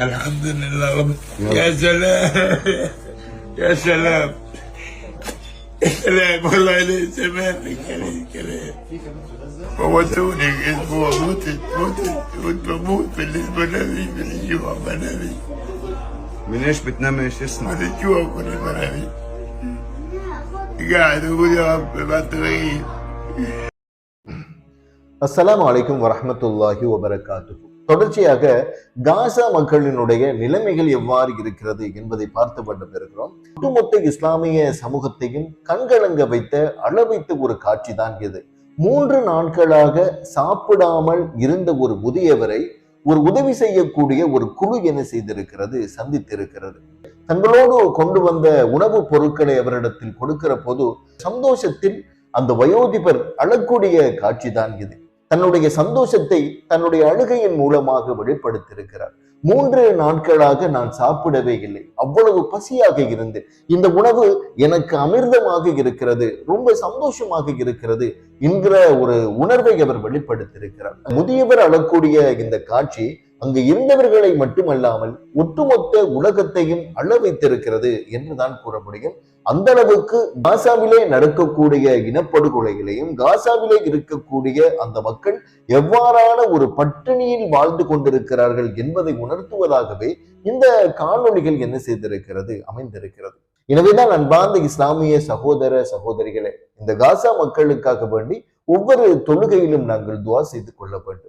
الحمد لله رب يا سلام. يا سلام. يا سلام. والله ليه سماحك عليه كلام فوتوني أسبوع موتت موتت كنت بموت بالنسبة لي الجوع بنامي من إيش بتنام؟ إيش اسمع؟ من الجوع كنت بنامي قاعد أقول يا رب ما تغيب. السلام عليكم ورحمة الله وبركاته. தொடர்ச்சியாக காசா மக்களினுடைய நிலைமைகள் எவ்வாறு இருக்கிறது என்பதை பார்த்து கொண்டு இருக்கிறோம். ஒட்டுமொத்த இஸ்லாமிய சமூகத்தையும் கண்கலங்க வைத்த அளவைத்த ஒரு காட்சி தான் இது. மூன்று நாட்களாக சாப்பிடாமல் இருந்த ஒரு முதியவரை ஒரு உதவி செய்யக்கூடிய ஒரு குழு என்ன செய்திருக்கிறது சந்தித்திருக்கிறது. தங்களோடு கொண்டு வந்த உணவுப் பொருட்களை அவரிடத்தில் கொடுக்கிற போது சந்தோஷத்தில் அந்த வயோதிபர் அழக்கூடிய காட்சி தான் இது. தன்னுடைய சந்தோஷத்தை தன்னுடைய அழுகையின் மூலமாக வெளிப்படுத்தியிருக்கிறார். மூன்று நாட்களாக நான் சாப்பிடவே இல்லை. அவ்வளவு பசியாக இருந்து இந்த உணவு எனக்கு அமிர்தமாக இருக்கிறது ரொம்ப சந்தோஷமாக இருக்கிறது என்கிற ஒரு உணர்வை அவர் வெளிப்படுத்தியிருக்கிறார். முதியவர் அழக்கூடிய இந்த காட்சி அங்கு இருந்தவர்களை மட்டுமல்லாமல் ஒட்டுமொத்த உலகத்தையும் அழ வைத்திருக்கிறது என்றுதான் கூற முடியும். அந்த அளவுக்கு காசாவிலே நடக்கக்கூடிய இனப்படுகொலைகளையும் காசாவிலே இருக்கக்கூடிய அந்த மக்கள் எவ்வாறான ஒரு பட்டினியில் வாழ்ந்து கொண்டிருக்கிறார்கள் என்பதை உணர்த்துவதாகவே இந்த காணொளிகள் என்ன செய்திருக்கிறது அமைந்திருக்கிறது. எனவேதான் அன்பார்ந்த இஸ்லாமிய சகோதர சகோதரிகளே இந்த காசா மக்களுக்காக வேண்டி ஒவ்வொரு தொழுகையிலும் நாங்கள் துவா செய்து கொள்ள வேண்டும்.